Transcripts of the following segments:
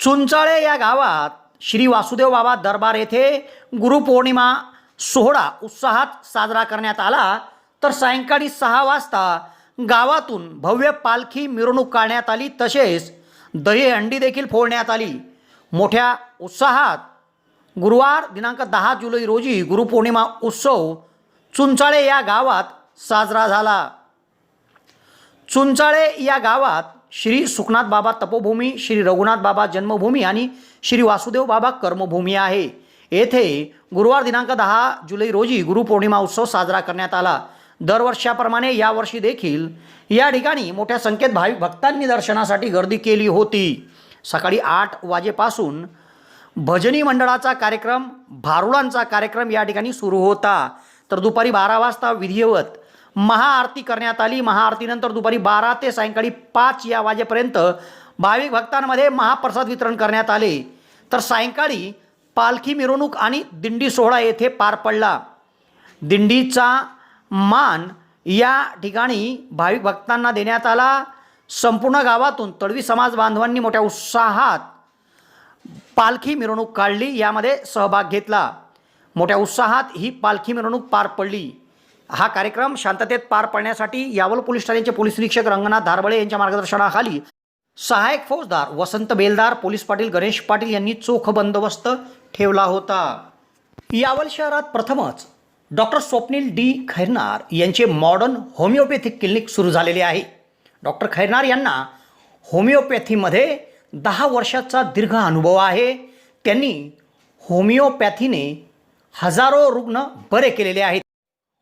चुंचाळे या गावात श्री वासुदेव बाबा दरबार येथे गुरुपौर्णिमा सोहळा उत्साहात साजरा करण्यात आला. तर सायंकाळी सहा वाजता गावातून भव्य पालखी मिरवणूक काढण्यात आली. तसेच दहीहंडी देखील फोडण्यात आली. मोठ्या उत्साहात गुरुवार दिनांक दहा जुलै रोजी गुरुपौर्णिमा उत्सव चुंचाळे या गावात साजरा झाला. चुंचाळे या गावात श्री सुखनाथ बाबा तपोभूमी श्री रघुनाथ बाबा जन्मभूमी आणि श्री वासुदेव बाबा कर्मभूमी आहे. येथे गुरुवार दिनांक दहा जुलै रोजी गुरुपौर्णिमा उत्सव साजरा करण्यात आला. दरवर्षाप्रमाणे यावर्षी देखील या ठिकाणी मोठ्या संख्येत भाविक भक्तांनी दर्शनासाठी गर्दी केली होती. सकाळी आठ वाजेपासून भजनी मंडळाचा कार्यक्रम भारुडांचा कार्यक्रम या ठिकाणी सुरू होता. तर दुपारी बारा वाजता विधिवत महाआरती करण्यात आली. महाआरतीनंतर दुपारी बारा ते सायंकाळी पाच या वाजेपर्यंत भाविक भक्तांमध्ये महाप्रसाद वितरण करण्यात आले. तर सायंकाळी पालखी मिरवणूक आणि दिंडी सोहळा येथे पार पडला. दिंडीचा मान या ठिकाणी भाविक भक्तांना देण्यात आला. संपूर्ण गावातून तळवी समाज बांधवांनी मोठ्या उत्साहात पालखी मिरवणूक काढली. यामध्ये सहभाग घेतला. मोठ्या उत्साहात ही पालखी मिरवणूक पार पडली. हा कार्यक्रम शांततेत पार पाडण्यासाठी यावल पोलीस ठाण्याचे पोलीस निरीक्षक रंगनाथ धारबळे यांच्या मार्गदर्शनाखाली सहायक फौजदार वसंत बेलदार पोलीस पाटील गणेश पाटील यांनी चोख बंदोबस्त ठेवला होता. यावल शहरात प्रथमच डॉक्टर स्वप्नील डी खैरनार यांचे मॉडर्न होमिओपॅथिक क्लिनिक सुरू झालेले आहे. डॉक्टर खैरनार यांना होमिओपॅथीमध्ये दहा वर्षाचा दीर्घ अनुभव आहे. त्यांनी होमिओपॅथीने हजारो रुग्ण बरे केलेले आहेत.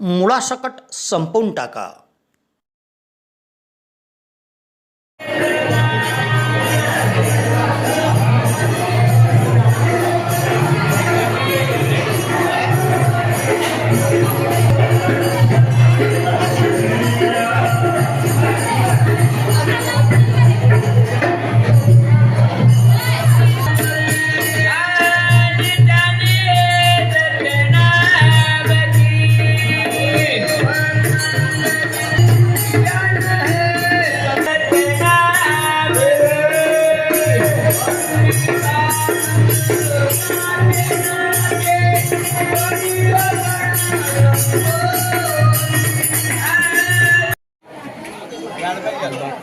मुळासकट संपवून टाका.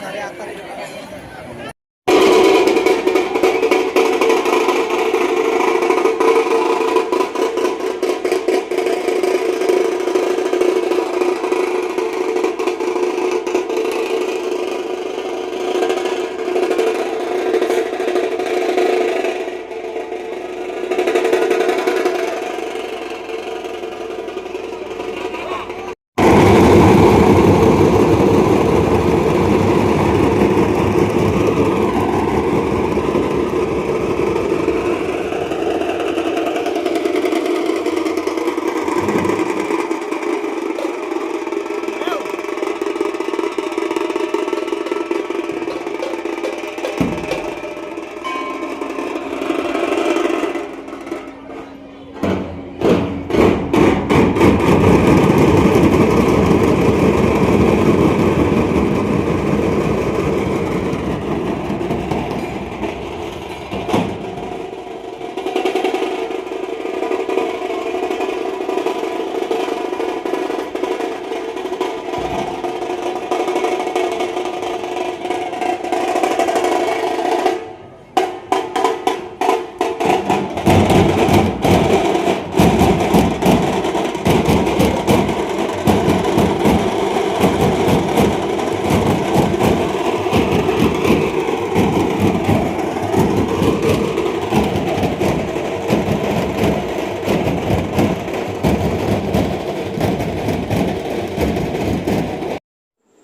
कार्य आता